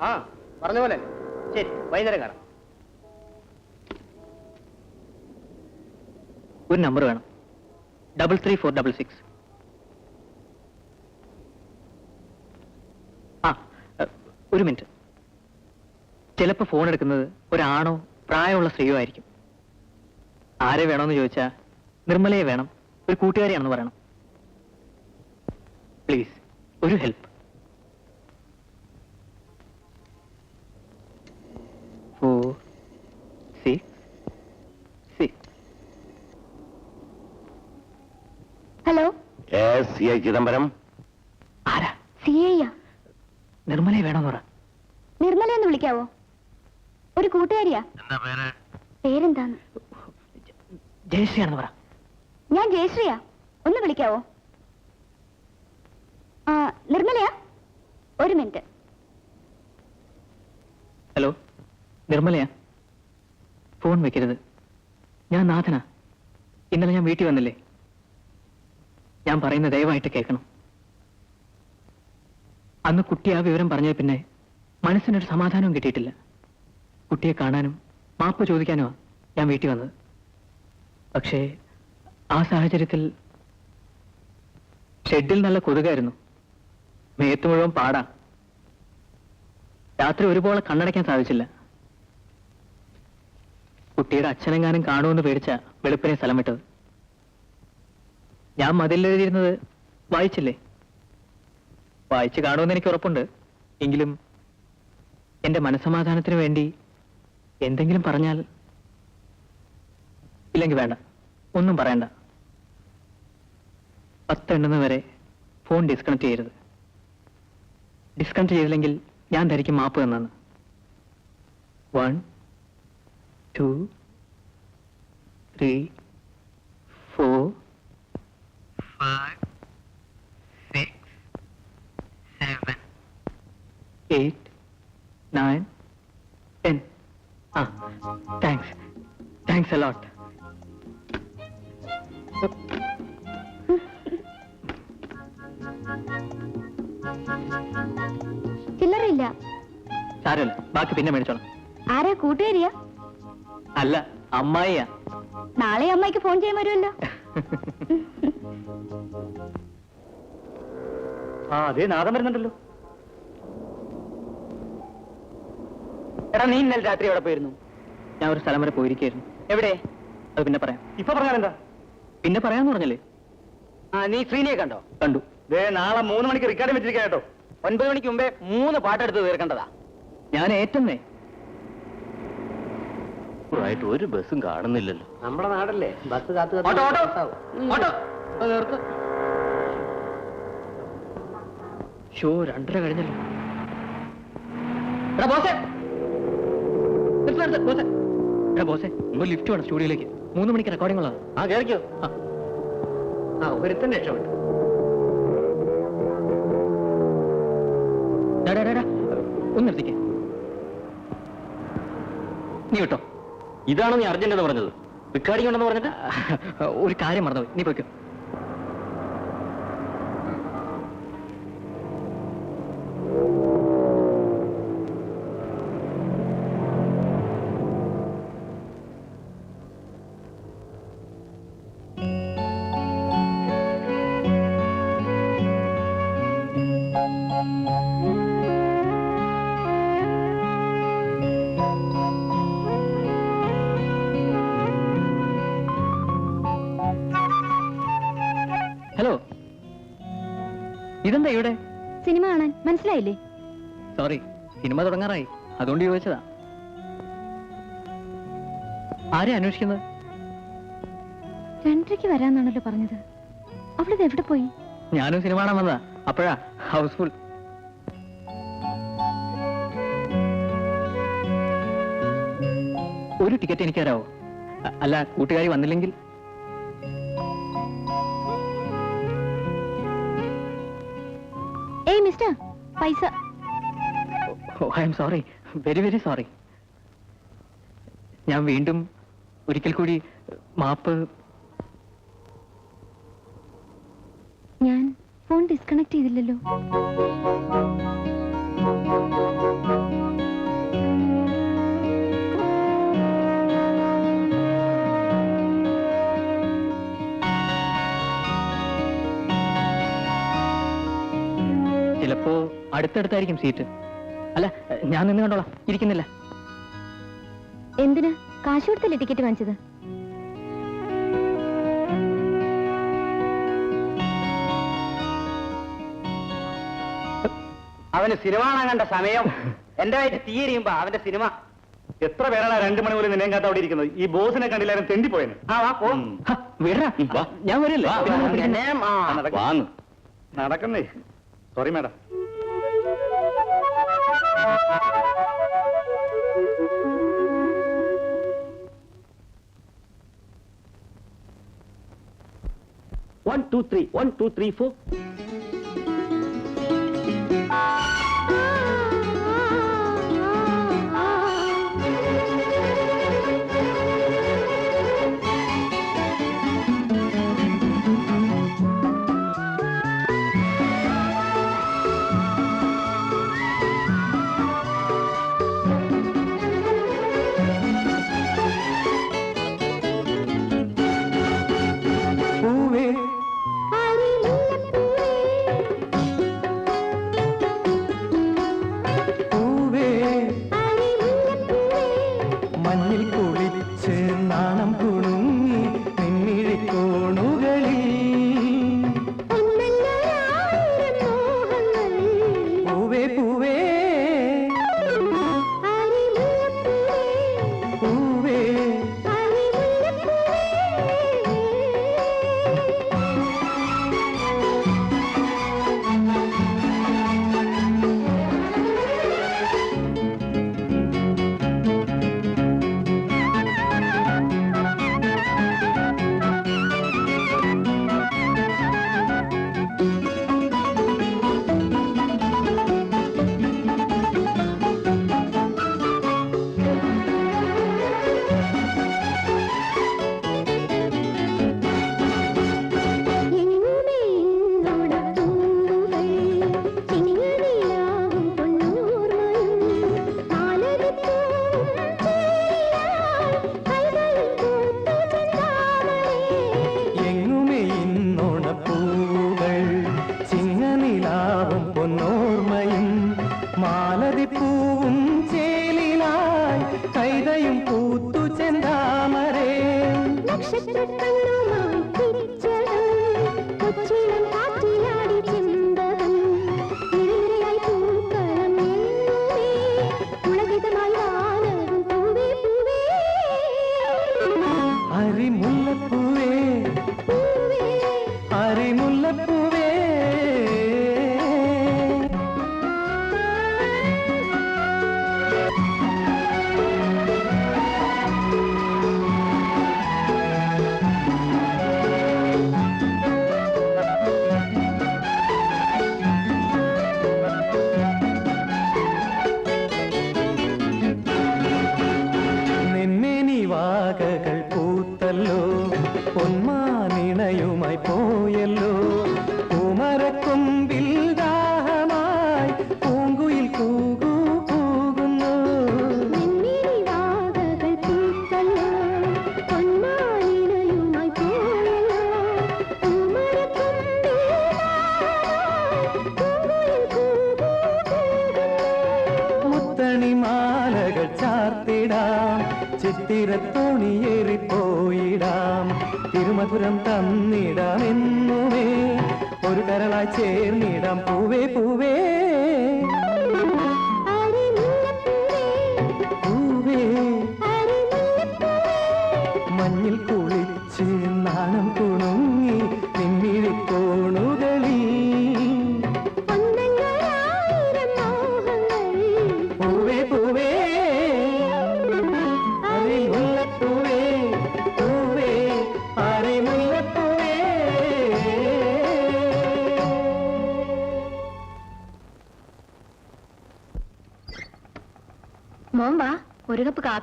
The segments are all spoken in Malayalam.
ആ പറഞ്ഞ പോലെ. ശരി വൈകുന്നേരം കാണാം. ഒരു നമ്പർ വേണം. Double three four double six ആ ഒരു മിനിറ്റ് ചിലപ്പോൾ ഫോൺ എടുക്കുന്നത് ഒരാണോ പ്രായമുള്ള സ്ത്രീയോ ആയിരിക്കും. ആരെ വേണമെന്ന് ചോദിച്ചാൽ നിർമ്മലയെ വേണം. ഒരു കൂട്ടുകാരിയാണെന്ന് പറയണം. പ്ലീസ് ഒരു help four six six hello C I Chidambaram. ആരാ? സി ഐയാ നിർമ്മലയെ വേണമെന്ന് പറ. നിർമ്മല എന്ന് വിളിക്കാവോ? ഒരു കൂട്ടുകാരിയാ? എന്താ പേര്? പേരെന്താന്ന്? ജയശ്രീയാണെന്ന് പറ. ഞാൻ ജയശ്രീയാ. ഒന്ന് വിളിക്കാവോ? ആ നിർമ്മലയാ? ഒരു മിനിറ്റ്. ഹലോ നിർമ്മലയാ? ഫോൺ വെക്കരുത്. ഞാൻ നാഥനാ. ഇന്നലെ ഞാൻ വീട്ടിൽ വന്നില്ലേ? ഞാൻ പറയുന്നത് ദയവായിട്ട് കേൾക്കണം. അന്ന് കുട്ടി ആ വിവരം പറഞ്ഞത് പിന്നെ മനസ്സിനൊരു സമാധാനവും കിട്ടിയിട്ടില്ല. കുട്ടിയെ കാണാനും മാപ്പ് ചോദിക്കാനുമാ ഞാൻ വീട്ടിൽ വന്നത്. പക്ഷേ ആ സാഹചര്യത്തിൽ ഷെഡിൽ നല്ല കൊതുകായിരുന്നു. മേത്ത് മുഴുവൻ പാടാ. രാത്രി ഒരുപോലെ കണ്ണടയ്ക്കാൻ സാധിച്ചില്ല. കുട്ടിയുടെ അച്ഛനെങ്ങാനും കാണുമെന്ന് പേടിച്ച വെളുപ്പിനെ സ്ഥലം വിട്ടത്. ഞാൻ മതിലെഴുതിയിരുന്നത് വായിച്ചില്ലേ? വായിച്ചു കാണുമെന്ന് എനിക്ക് ഉറപ്പുണ്ട്. എങ്കിലും എന്റെ മനസമാധാനത്തിന് വേണ്ടി എന്തെങ്കിലും പറഞ്ഞാൽ ഇല്ലെങ്കിൽ വേണ്ട. ഒന്നും പറയണ്ട. പത്തെണ്ണുന്ന വരെ ഫോൺ ഡിസ്കണക്ട് ചെയ്യരുത്. ഡിസ്കണക്ട് ചെയ്തില്ലെങ്കിൽ ഞാൻ ധരിക്കും മാപ്പ് തന്നാണ് one two three four five six seven eight nine ten ആ താങ്ക്സ് താങ്ക്സ് അലോട്ട് ചില്ലറയില്ല. സാരമില്ല. ബാക്കി പിന്നെ മേടിച്ചോളാം. ആരാ കൂട്ടുകാരിയാ? അല്ല അമ്മായിയാ. നാളെ അമ്മായിക്ക് ഫോൺ ചെയ്യാൻ വരുമല്ലോ. ആ അതേ നാദം വരുന്നുണ്ടല്ലോ. എടാ നീ ഇന്നലെ രാത്രി എവിടെ പോയിരുന്നു? ഞാൻ ഒരു സ്ഥലം വരെ പോയിരിക്കായിരുന്നു. എവിടെ? അത് പിന്നെ പറയാം. ഇപ്പൊ പറഞ്ഞാൽ എന്താ? പിന്നെ പറയാന്ന് പറഞ്ഞല്ലേ? ആ നീ ശ്രീനിയെ കണ്ടോ? കണ്ടു. ദേ നാളെ മൂന്ന് മണിക്ക് റിക്കാർഡ് വെച്ചിരിക്കാം കേട്ടോ. ഒൻപത് മണിക്ക് മുമ്പേ മൂന്ന് പാട്ടെടുത്ത് തീർക്കേണ്ടതാ. ഞാൻ ഏറ്റെന്നേ. ആയിട്ട് ഒരു ബസ്സും കാണുന്നില്ലല്ലോ. നമ്മുടെ നാടല്ലേ? ബസ് കാത്തു ഓട്ടോ ഓട്ടോ. ഓട്ടോ. നിർത്ത്. ഷോ രണ്ടര കഴിഞ്ഞല്ലോ. എടാ ബോസേ. നിർത്ത് നിർത്ത് ബോസേ. എടാ ബോസേ ഒരു ലിഫ്റ്റ് വേണം സ്റ്റുഡിയോയിലേക്ക്. മൂന്ന് മണിക്ക് ആ ആ. ആ ഒരുത്തന്നെ രക്ഷപ്പെട്ടു ഡാ, ഡാ, ഡാ, ഡാ. ഒന്ന് നിർത്തിക്കേ. നീ വിട്ടോ. ഇതാണോ നീ അർജന്റ് എന്ന് പറഞ്ഞത്? റിക്കാർഡിംഗ് ഉണ്ടെന്ന് പറഞ്ഞിട്ട്? ഒരു കാര്യം മറന്നുപോയി. നീ പോയിക്കോ. ചോദിച്ചതാ. ആരെ അന്വേഷിക്കുന്നത്? രണ്ടരയ്ക്ക് വരാന്നാണല്ലോ പറഞ്ഞത്. അവിടെ എവിടെ പോയി? ഞാനും സിനിമ കാണാൻ വന്നതാ. അപ്പോഴാ ഹൗസ്ഫുൾ. ഒരു ടിക്കറ്റ് എനിക്ക് തരാവോ അല്ല കൂട്ടുകാരി വന്നില്ലെങ്കിൽ? ഏയ് മിസ്റ്റർ പൈസ. I'm sorry. Very very sorry ഞാൻ വീണ്ടും ഒരിക്കൽ കൂടി മാപ്പ് ഞാൻ ഫോൺ ഡിസ്കണക്ട് ചെയ്തില്ലല്ലോ. ചിലപ്പോ അടുത്തടുത്തായിരിക്കും സീറ്റ് അല്ല ഞാൻ നിന്ന് കണ്ടോളാം. ഇരിക്കുന്നില്ല. എന്തിന്? കാശ് കൊടുത്തല്ലേ ടിക്കറ്റ് വാങ്ങിച്ചത്? അവന് സിനിമ കാണാൻ കണ്ട സമയം. എന്റെ വയറ്റ് തീയരിയുമ്പോ അവന്റെ സിനിമ. എത്ര പേരാണ് രണ്ടു മണി പോലും നിന്നെയും കാത്ത അവിടെ ഇരിക്കുന്നത്? ഈ ബോസിനെ കണ്ടില്ലാരും തെണ്ടിപ്പോയെന്ന് ആ വാ പോ. ഹ, വിടടാ. വാ. ഞാൻ വരില്ലേ? വാ, നടക്കുന്നേ. Sorry madam one two three one two three four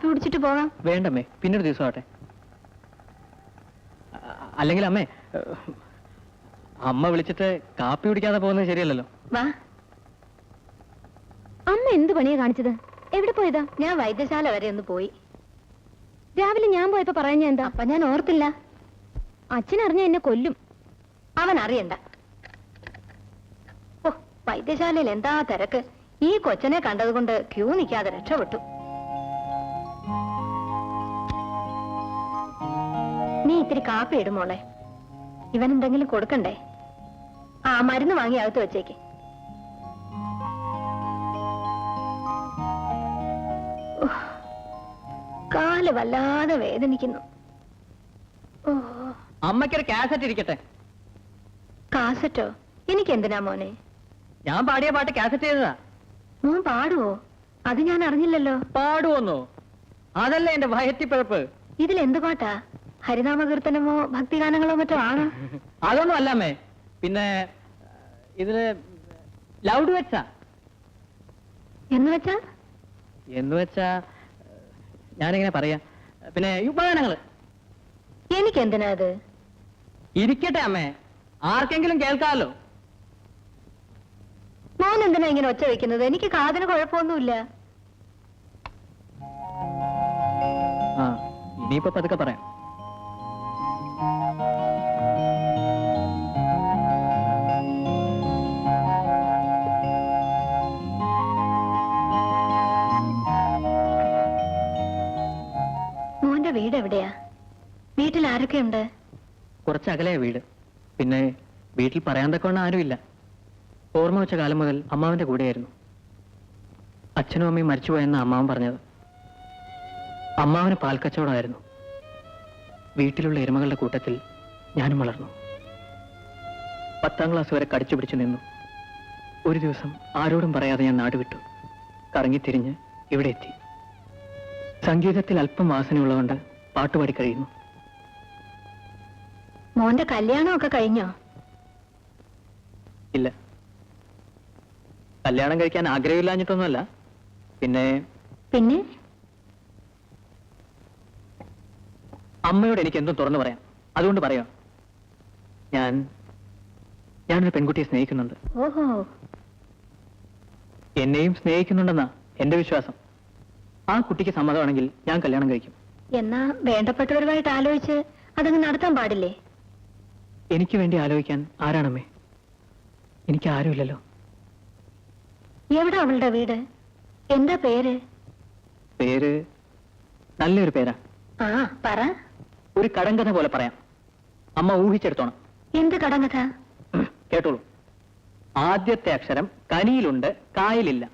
cup കുടിച്ചിട്ട് പോകാം. വേണ്ടമ്മേ പിന്നൊരു ദിവസം ആട്ടെ അല്ലെങ്കിൽ അമ്മേ അമ്മ വിളിച്ചിട്ട് കാപ്പി കുടിക്കാതെ പോകുന്നത് ശരിയല്ലല്ലോ. വാ. അമ്മ എന്ത് പണിയാ കാണിച്ചത്? എവിടെ പോയതാ? ഞാൻ വൈദ്യശാല വരെ ഒന്ന് പോയി. രാവിലെ ഞാൻ പോയപ്പോ പറഞ്ഞ എന്താ? അപ്പൊ ഞാൻ ഓർത്തില്ല. അച്ഛൻ അറിഞ്ഞ എന്നെ കൊല്ലും. അവൻ അറിയണ്ട. ഓ വൈദ്യശാലയിൽ എന്താ തിരക്ക്? ഈ കൊച്ചനെ കണ്ടതുകൊണ്ട് ക്യൂ നിൽക്കാതെ രക്ഷപ്പെട്ടു. നീ ഇത്തിരി കാപ്പി ഇടും മോളെ. ഇവൻ എന്തെങ്കിലും കൊടുക്കണ്ടേ? ആ മരുന്ന് വാങ്ങി അകത്ത് വെച്ചേക്ക്. കാൽ വല്ലാതെ വേദനിക്കുന്നു. ഓ അമ്മയ്ക്കൊരു കാസറ്റ് ഇരിക്കട്ടെ. കാസറ്റോ? എനിക്ക് എന്തിനാ മോനെ? ഞാൻ പാടിയ പാട്ട് കാസറ്റ് ചെയ്തതാ. മോൻ പാടുവോ? അത് ഞാൻ അറിഞ്ഞില്ലല്ലോ. പാടുവോന്നോ? അതല്ലേ എന്റെ വയറ്റിപ്പിഴപ്പ്. ഇതിൽ എന്ത് പാട്ടാ? ഹരിനാമകീർത്തനമോ ഭക്തിഗാനങ്ങളോ മറ്റോ ആണ്? അതൊന്നും അല്ലമ്മേ പിന്നെ ഇതിൽ ലൗഡ് വെച്ചാ? എന്ന് വെച്ചാ? എന്ന് വെച്ചാ ഞാനിങ്ങനെ പറയാ. പിന്നെ ഈ ഉപകരണങ്ങൾ? എനിക്ക് എന്തിനാ അത്? ഇരിക്കട്ടെ അമ്മേ. ആർക്കെങ്കിലും കേൾക്കാമല്ലോ മോൻ എന്തിനാ ഇങ്ങനെ ഒച്ച വെക്കുന്നത്? എനിക്ക് കാതിന് കുഴപ്പമൊന്നുമില്ല. ആ ഇനിയിപ്പോ പതുക്കെ പറയാം. വീട് എവിടെയാ വീട്ടിൽ ആരൊക്കെയുണ്ട്? കുറച്ച് അകലെയാ വീട്. പിന്നെ വീട്ടിൽ പറയാൻ തക്കവണ്ണം ആരുമില്ല. ഓർമ്മ വെച്ച കാലം മുതൽ അമ്മാവന്റെ കൂടെയായിരുന്നു. അച്ഛനും അമ്മയും മരിച്ചുപോയെന്ന അമ്മാവൻ പറഞ്ഞത്. അമ്മാവന് പാൽക്കച്ചവടമായിരുന്നു. വീട്ടിലുള്ള എരുമകളുടെ കൂട്ടത്തിൽ ഞാനും വളർന്നു. പത്താം ക്ലാസ് വരെ കടിച്ചു പിടിച്ചു നിന്നു. ഒരു ദിവസം ആരോടും പറയാതെ ഞാൻ നാട് വിട്ടു. കറങ്ങിത്തിരിഞ്ഞ് ഇവിടെ എത്തി. സംഗീതത്തിൽ അല്പം വാസനയുള്ളതുകൊണ്ട് പാട്ടുപാടി കഴിയുന്നു. മോന്റെ കല്യാണമൊക്കെ കഴിഞ്ഞോ? ഇല്ല. കല്യാണം കഴിക്കാൻ ആഗ്രഹമില്ലാഞ്ഞിട്ടൊന്നുമല്ല. പിന്നെ പിന്നെ? അമ്മയോട് എനിക്ക് എന്തും തുറന്നു പറയാം. അതുകൊണ്ട് പറയാം. ഞാൻ ഞാനൊരു പെൺകുട്ടിയെ സ്നേഹിക്കുന്നുണ്ട്. ഓഹോ. എന്നെയും സ്നേഹിക്കുന്നുണ്ടെന്നാ എന്റെ വിശ്വാസം. ആ കുട്ടിക്ക് സമ്മതമാണെങ്കിൽ ഞാൻ കല്യാണം കഴിക്കും. എന്നാ വേണ്ടപ്പെട്ടവരുമായിട്ട് ആലോചിച്ച് അതങ്ങ് നടത്താൻ പാടില്ലേ? എനിക്ക് വേണ്ടി ആലോചിക്കാൻ ആരാണമ്മേ? എനിക്ക് ആരുമില്ലല്ലോ. എവിടെ അവളുടെ വീട്? എന്താ പേര്? പേര് നല്ലൊരു പേരാ. ആ പറ. ഒരു കടങ്കഥ പോലെ പറയാം. അമ്മ ഊഹിച്ചെടുത്തോണം. എന്ത് കടങ്കഥ? കേട്ടോളൂ. ആദ്യത്തെ അക്ഷരം കനിയിലുണ്ട് കായലില്ല.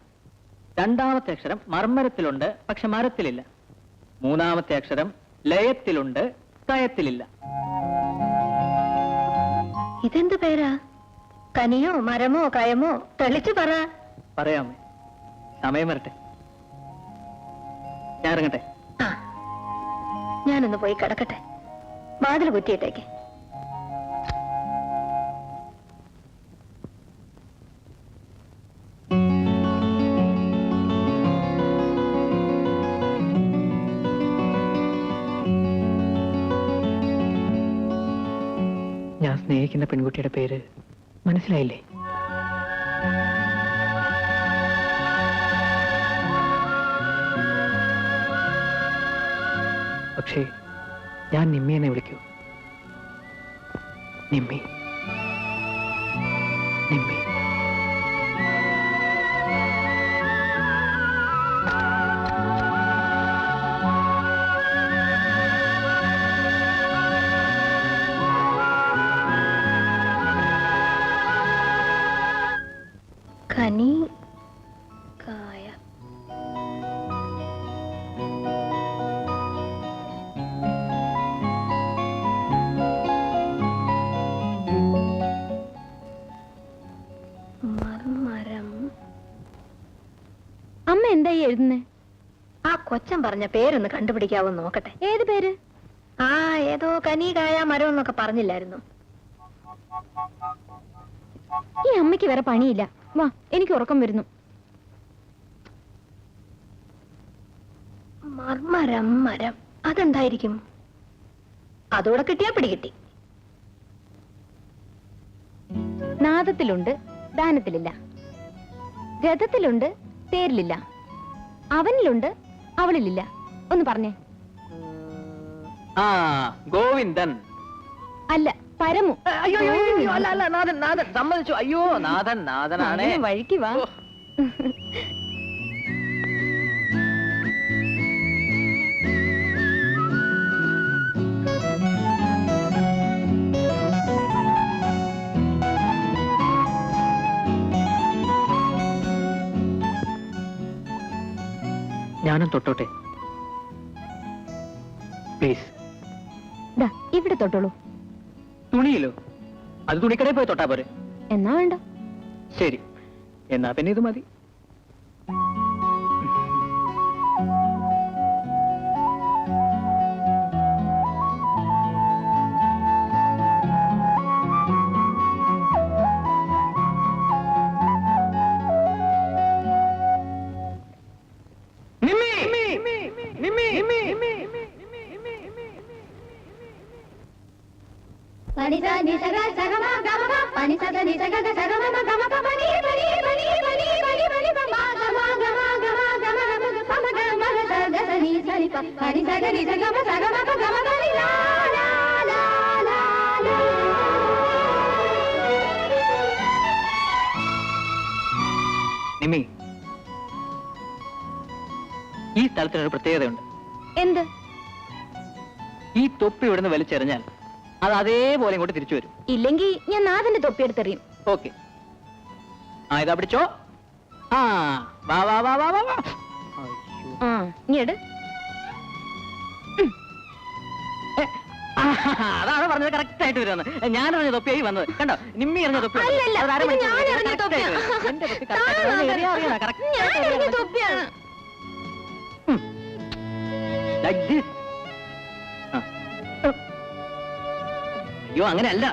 രണ്ടാമത്തെ അക്ഷരം മർമ്മരത്തിലുണ്ട് പക്ഷെ മരത്തിലില്ല. മൂന്നാമത്തെ അക്ഷരം ലയത്തിലുണ്ട് തയത്തിലില്ല ഇതെന്ത് പേരാ? കനിയോ മരമോ കയമോ? തെളിച്ചു പറ. പറയാമേ സമയം വരട്ടെ. ഞാൻ ഇറങ്ങട്ടെ ആ. ഞാനൊന്ന് പോയി കിടക്കട്ടെ. വാതിൽ കുറ്റിയിട്ടേക്ക്. സ്നേഹിക്കുന്ന പെൺകുട്ടിയുടെ പേര് മനസ്സിലായില്ലേ? പക്ഷേ ഞാൻ നിമ്മി എന്നെ വിളിക്കൂ. നിമ്മി. നിമ്മി. അമ്മ എന്തായി എഴുതുന്നേ? ആ കൊച്ചൻ പറഞ്ഞ പേരൊന്ന് കണ്ടുപിടിക്കാവോ നോക്കട്ടെ. ഏത് പേര്? ആ ഏതോ കനി കായ മരം എന്നൊക്കെ പറഞ്ഞില്ലായിരുന്നു. ഈ അമ്മയ്ക്ക് വേറെ പണിയില്ല. വാ എനിക്ക് ഉറക്കം വരുന്നു. മർമരം മരം. അതെന്തായിരിക്കും? അതോടെ കിട്ടിയാ പിടികിട്ടി നാദത്തിലുണ്ട് ദാനത്തിലില്ല. രഥത്തിലുണ്ട് തേരിലില്ല അവനിലുണ്ട് അവളിലില്ല. ഒന്ന് പറഞ്ഞേ. ആ ഗോവിന്ദൻ. അല്ല പരമു. അയ്യോ അയ്യോ, അയ്യോ അല്ല അല്ല നാഥൻ നാഥൻ. സമ്മതിച്ചു. അയ്യോ നാഥൻ നാഥനാണേ. വഴിക്ക് വാ. ഞാനും തൊട്ടോട്ടെ. പ്ലീസ് ഇവിടെ തൊട്ടോളൂ. തുണിയിലോ? അത് തുണിക്കടയിൽ പോയി തൊട്ടാ പോരെ. എന്നാ വേണ്ട. ശരി. എന്നാ പിന്നെ ഇത് മതി. നിമ്മി. ഈ സ്ഥലത്തിനൊരു പ്രത്യേകതയുണ്ട്. എന്ത്? ഈ തൊപ്പി ഇവിടുന്ന് വലിച്ചെറിഞ്ഞാൽ അത് അതേപോലെ ഇങ്ങോട്ട് തിരിച്ചു വരും. ഇല്ലെങ്കിൽ ഞാൻ നാഥന്റെ തൊപ്പിയെടുത്തെറിയും ഓക്കെ. ആ ഇതാ പിടിച്ചോ. ആ വാ വാ വാ വാ വാ വാ. അയ്യോ. ആ ഇങ്ങട് ആ, അതാണ് പറഞ്ഞത് കറക്റ്റ് ആയിട്ട് വരുന്നത്. ഞാൻ എറിഞ്ഞ തൊപ്പിയായി വന്നത്. കണ്ടോ? നിമ്മി എറിഞ്ഞ തൊപ്പി വന്നത്. അല്ലല്ല, ഇത് ഞാൻ എറിഞ്ഞ തൊപ്പിയാ. ഞാൻ എറിഞ്ഞ. തൊപ്പിയാണ് അയ്യോ അങ്ങനെയല്ല.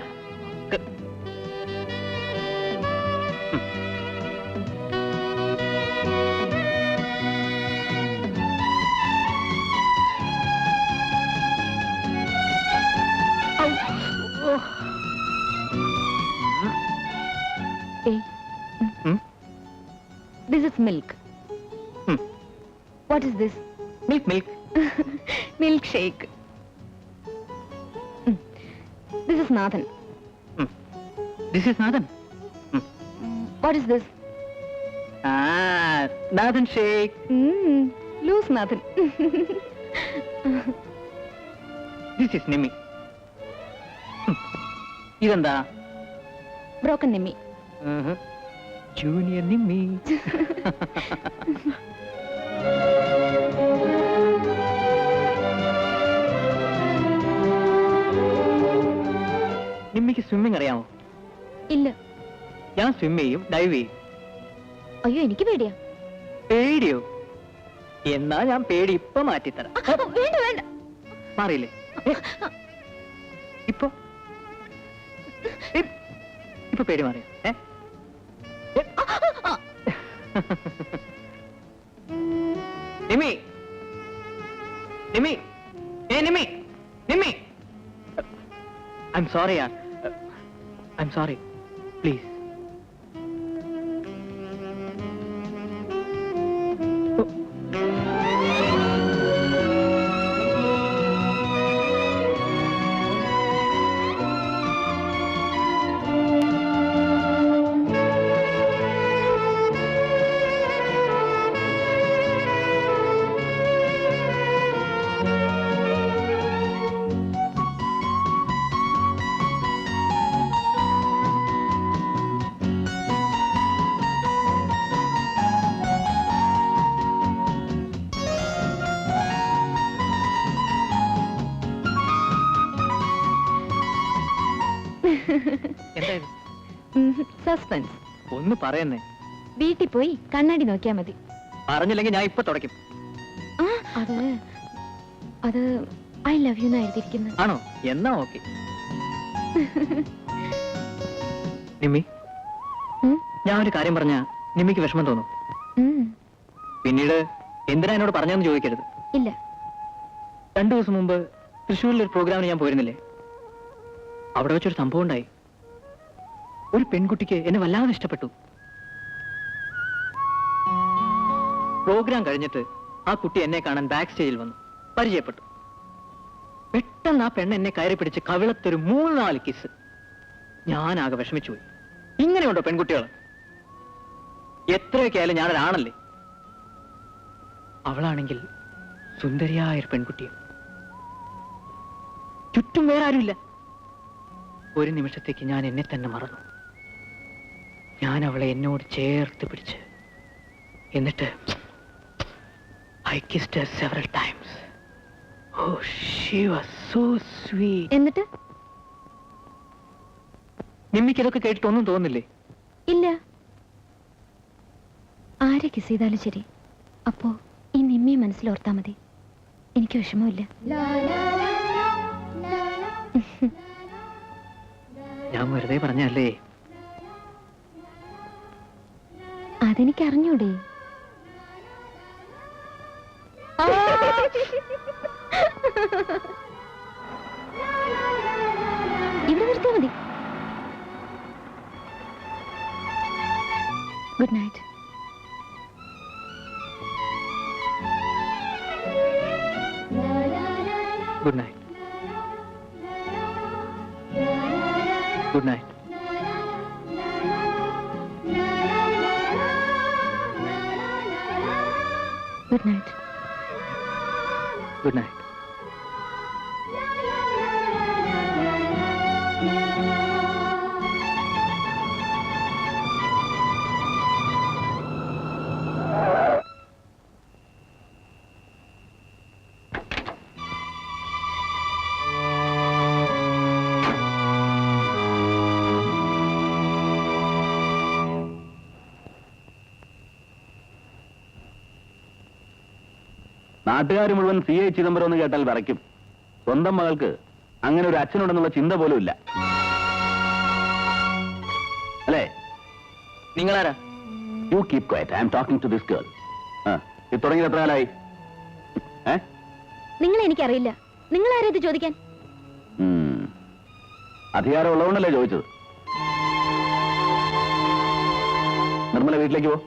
ഓ. ഏയ് ഉം. ദിസ് ഇസ് മിൽക്ക് ഉം. What is this milk milk milk shake this is Nathan this is Nathan what is this ആ നാഥൻ ഷേക്ക് ഇതെന്താ? ബ്രോക്കൻ നിമ്മി ജൂനിയർ നിമ്മി നിമ്മിക്ക് സ്വിമ്മിംഗ് അറിയാമോ? ഇല്ല. ഞാൻ സ്വിം ചെയ്യും ഡൈവ് ചെയ്യും. അയ്യോ എനിക്ക് പേടിയാ. പേടിയോ? എന്നാ ഞാൻ പേടി ഇപ്പൊ മാറ്റിത്തരാം. മാറിയില്ലേ? ഇപ്പൊ? ഇപ്പൊ പേടി മാറിയോ? നിമ്മി നിമ്മി ഏ Nimmi Nimmi I'm sorry I'm sorry. Please. ഒന്ന് പറയുന്നേ. വീട്ടിൽ പോയി കണ്ണാടി നോക്കിയാ മതി. പറഞ്ഞില്ലെങ്കിൽ ഞാൻ ഇപ്പൊ തുടക്കും അത് അത് ഐ ലവ് യു എഴുതിയിരിക്കുന്നത് ആണോ? എന്നാ ഓക്കെ. നിമ്മി ഞാൻ ഒരു കാര്യം പറഞ്ഞ നിമ്മിക്ക് വിഷമം തോന്നും. പിന്നീട് എന്തിനാ എന്നോട് പറഞ്ഞെന്ന് ചോദിക്കരുത്. ഇല്ല. രണ്ടു ദിവസം മുമ്പ് തൃശ്ശൂരിൽ ഒരു പ്രോഗ്രാമിന് ഞാൻ പോയിരുന്നില്ലേ? അവിടെ വെച്ചൊരു സംഭവം ഉണ്ടായി. ഒരു പെൺകുട്ടിക്ക് എന്നെ വല്ലാതെ ഇഷ്ടപ്പെട്ടു. പ്രോഗ്രാം കഴിഞ്ഞിട്ട് ആ കുട്ടി എന്നെ കാണാൻ ബാക്ക് സ്റ്റേജിൽ വന്നു. പരിചയപ്പെട്ടു. പെട്ടെന്ന് ആ പെണ്ണ് എന്നെ കയറി പിടിച്ച് കവിളത്തൊരു മൂന്ന് നാല് കിസ് ഞാനാകെ വിഷമിച്ചു പോയി ഇങ്ങനെയുണ്ടോ പെൺകുട്ടികൾ എത്രയൊക്കെ ആയാലും ഞാനൊരാണല്ലേ അവളാണെങ്കിൽ സുന്ദരിയായ ഒരു ചുറ്റും വേറെ ആരുമില്ല ഒരു നിമിഷത്തേക്ക് ഞാൻ എന്നെ തന്നെ മറന്നു. ഞാൻ അവളെ എന്നോട് ചേർത്ത് പിടിച്ച്. എന്നിട്ട് I kissed several times oh she was so sweet എന്നിട്ട്? നിമ്മിക്ക് ഇതൊക്കെ കേട്ടിട്ടൊന്നും തോന്നില്ലേ ഇല്ല. ആരെ കിസ് ചെയ്താലും ശരി. അപ്പോ ഈ നിമ്മിയെ മനസ്സിലോർത്താ മതി. എനിക്ക് വിഷമമില്ല. ഞാൻ വെറുതെ പറഞ്ഞല്ലേ അതെനിക്ക് അറിഞ്ഞൂടെ ഇവിടെ നിർത്തിയാ മതി. Good night good night good night good night good night നാട്ടുകാർ മുഴുവൻ സി ഐ ചിദംബരം എന്ന് കേട്ടാൽ വിറയ്ക്കും. സ്വന്തം മകൾക്ക് അങ്ങനെ ഒരു അച്ഛനുണ്ടെന്നുള്ള ചിന്ത പോലും ഇല്ല. അല്ലേ? നിങ്ങളാരാ? You keep quiet I'm talking to this girl ഇത് തുടങ്ങിയത് എത്ര കാലായി? ഏ? നിങ്ങളെ എനിക്കറിയില്ല നിങ്ങൾ ആരാ ഇത് ചോദിക്കാൻ? അധികാരമുള്ളതുകൊണ്ടല്ലേ അധികാരം ഉള്ളതുകൊണ്ടല്ലേ ചോദിച്ചത്? നിർമ്മല വീട്ടിലേക്ക് പോ.